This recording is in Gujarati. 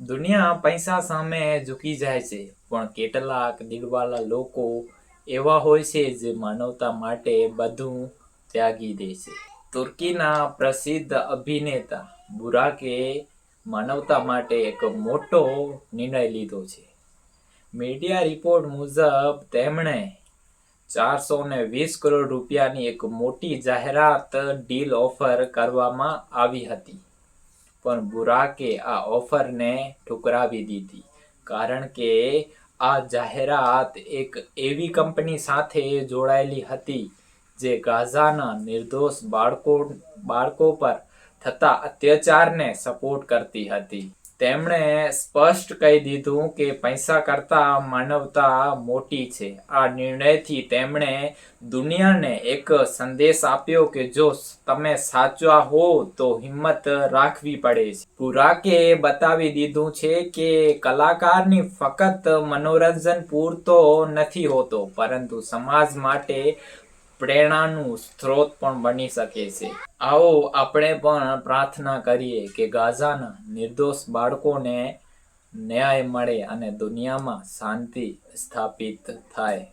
દુનિયા પૈસા સામે ઝૂકી જાય છે, પણ કેટલાક દિલવાલા લોકો એવા હોય છે જે માનવતા માટે બધું ત્યાગી દે છે. તુર્કીના પ્રસિદ્ધ અભિનેતા બુરાકે માનવતા માટે એક મોટો નિર્ણય લીધો છે. મીડિયા રિપોર્ટ મુજબ, તેમણે ચારસો ને વીસ કરોડ રૂપિયાની એક મોટી જાહેરાત ડીલ ઓફર કરવામાં આવી હતી. પણ બુરાકે આ ઓફરને ઠુકરાવી દીધી. કારણ કે આ જાહેરાત એક એવી કંપની સાથે જોડાયેલી હતી, જે ગાઝાના નિર્દોષ બાળકો બાળકો પર થતા અત્યાચારને સપોર્ટ કરતી હતી. તેમણે સ્પષ્ટ કહી દીધું કે પૈસા કરતા માનવતા મોટી છે. આ નિર્ણયથી તેમણે દુનિયાને એક સંદેશ આપ્યો કે જો તમે સાચા હો તો હિંમત રાખવી પડે છે. પુરાકે બતાવી દીધું છે કે કલાકારની ફક્ત મનોરંજન પૂરતો નથી હોતો, પરંતુ સમાજ માટે પ્રેરણાનું સ્ત્રોત પણ બની શકે છે. આવો આપણે પણ પ્રાર્થના કરીએ કે ગાઝાના નિર્દોષ બાળકોને ન્યાય મળે અને દુનિયામાં શાંતિ સ્થાપિત થાય.